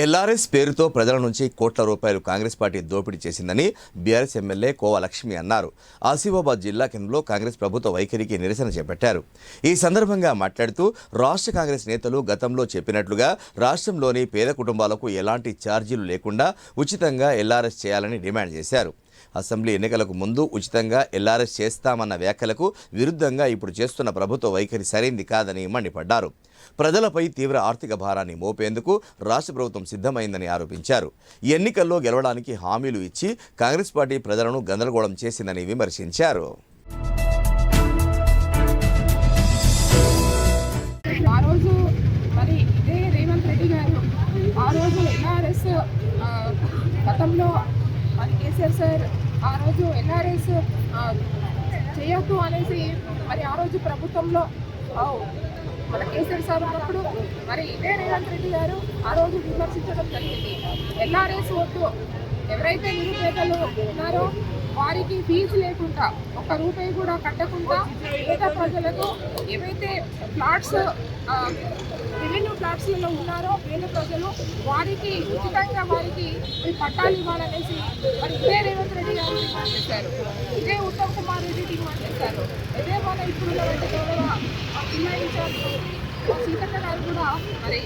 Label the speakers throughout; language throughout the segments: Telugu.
Speaker 1: ఎల్ఆర్ఎస్ పేరుతో ప్రజల నుంచి కోట్ల రూపాయలు కాంగ్రెస్ పార్టీ దోపిడీ చేసిందని బీఆర్ఎస్ ఎమ్మెల్యే కోవ లక్ష్మి అన్నారు. ఆసిఫాబాద్ జిల్లా కేంద్రంలో కాంగ్రెస్ ప్రభుత్వ వైఖరికి నిరసన చేపట్టారు. ఈ సందర్భంగా మాట్లాడుతూ రాష్ట్ర కాంగ్రెస్ నేతలు గతంలో చెప్పినట్లుగా రాష్ట్రంలోని పేద కుటుంబాలకు ఎలాంటి ఛార్జీలు లేకుండా ఉచితంగా ఎల్ఆర్ఎస్ చేయాలని డిమాండ్ చేశారు. అసెంబ్లీ ఎన్నికలకు ముందు ఉచితంగా ఎల్ఆర్ఎస్ చేస్తామన్న వ్యాఖ్యలకు విరుద్ధంగా ఇప్పుడు చేస్తున్న ప్రభుత్వ వైఖరి సరైంది కాదని మండిపడ్డారు. ప్రజలపై తీవ్ర ఆర్థిక భారాన్ని మోపేందుకు రాష్ట్ర ప్రభుత్వం సిద్ధమైందని ఆరోపించారు. ఈ ఎన్నికల్లో గెలవడానికి హామీలు ఇచ్చి కాంగ్రెస్ పార్టీ ప్రజలను గందరగోళం చేసిందని విమర్శించారు.
Speaker 2: ఆ రోజు మరి ఇదే రేవంత్ రెడ్డి గారు ఆ రోజు ఎన్ఆర్ఎస్ గతంలో కేసీఆర్ సార్ ఆ రోజు ఎన్ఆర్ఎస్ చేయొద్దు అనేసి మరి ఆ రోజు ప్రభుత్వంలో మన కేసీఆర్ సార్ ఉన్నప్పుడు మరి ఇదే రేవంత్ రెడ్డి గారు ఆ రోజు విమర్శించడం జరిగింది. ఎన్ఆర్ఎస్ వద్దు. ఎవరైతే నిరుపేదలు ఉన్నారో వారికి ఫీజు లేకుండా ఒక్క రూపాయి కూడా కట్టకుండా పేద ప్రజలకు ఏవైతే ఫ్లాట్స్ రెవెన్యూ ఫ్లాట్స్లలో ఉన్నారో పేద ప్రజలు వారికి ఉచితంగా వారికి ఈ పట్టాలు ఇవ్వాలనేసి మరి ఇదే రేవంత్ రెడ్డి గారు డిమాండ్ చేశారు. ఇదే ఉత్తమ్ కుమార్ రెడ్డి డిమాండ్ చేశారు. ఇదే మన ఇప్పుడు ఉన్నటువంటి గౌరవ జిల్లా ఇన్ఛార్జ్ సీతక్క గారు కూడా మరి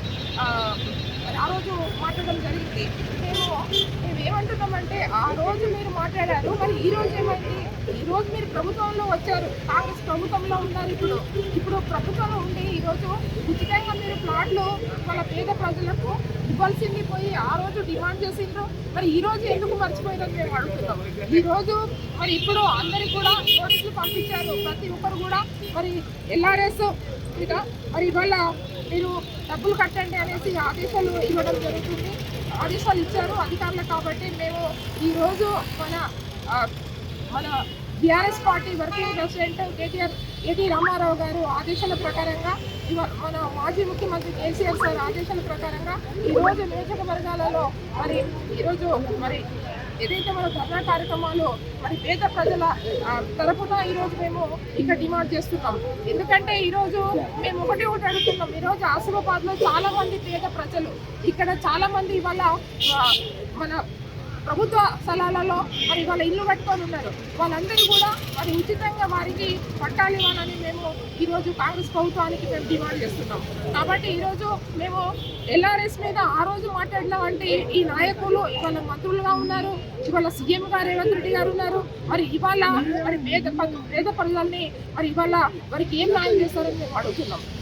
Speaker 2: ఆ, రోజు మాట్లాడడం జరిగింది. మేము మేము ఏమంటున్నామంటే ఆ రోజు మీరు మాట్లాడారు మరి ఈ రోజు ఏమైంది? ఈ రోజు మీరు ప్రభుత్వంలో వచ్చారు. కాంగ్రెస్ ప్రభుత్వంలో ఉన్నారు ఇప్పుడు. ఇప్పుడు ప్రభుత్వంలో ఉండి ఈరోజు ఉచితంగా మీరు ప్లాట్లు వాళ్ళ పేద ప్రజలకు ఇవ్వాల్సింది పోయి ఆ రోజు డిమాండ్ చేసిండ్రు. మరి ఈ రోజు ఎందుకు మర్చిపోయారని మేము అడుగుతున్నాం. ఈ రోజు మరి ఇప్పుడు అందరికి కూడా నోటీసులు పంపించారు. ప్రతి ఒక్కరు కూడా మరి ఎల్ఆర్ఎస్ ఇక మరి ఇవాళ మీరు డబ్బులు కట్టండి అనేసి ఆదేశాలు ఇవ్వడం జరుగుతుంది. ఆదేశాలు ఇచ్చారు అధికారులు కాబట్టి మేము ఈరోజు మన మన BRS party working president KTR KT Ramarao గారు ఆదేశాల ప్రకారంగా మన మాజీ ముఖ్యమంత్రి కేసీఆర్ సార్ ఆదేశాల ప్రకారంగా ఈరోజు నియోజకవర్గాలలో మరి ఈరోజు మరి ఏదైతే మన ధర్నా కార్యక్రమాలు మరి పేద ప్రజల తరపున ఈరోజు మేము ఇక్కడ డిమాండ్ చేస్తున్నాం. ఎందుకంటే ఈరోజు మేము ఒకటి ఒకటి అడుగుతున్నాం. ఈరోజు ఆసిఫాబాద్లో చాలామంది చాలా మంది పేద ప్రజలు ఇక్కడ చాలా మంది ఇవాళ మన ప్రభుత్వ స్థలాలలో మరి వాళ్ళ ఇల్లు కట్టుకొని ఉన్నారు. వాళ్ళందరూ కూడా మరి ఉచితంగా వారికి పట్టాలు ఇవ్వాలని మేము ఈరోజు కాంగ్రెస్ ప్రభుత్వానికి మేము డిమాండ్ చేస్తున్నాం. కాబట్టి ఈరోజు మేము ఎల్ఆర్ఎస్ మీద ఆ రోజు మాట్లాడినామంటే ఈ నాయకులు ఇవాళ మంత్రులుగా ఉన్నారు ఇవాళ సీఎం గారు రేవంత్ రెడ్డి గారు ఉన్నారు. మరి ఇవాళ మరి పేద పేద ప్రజల్ని మరి ఇవాళ వారికి ఏం న్యాయం చేస్తారని మేము అడుగుతున్నాం.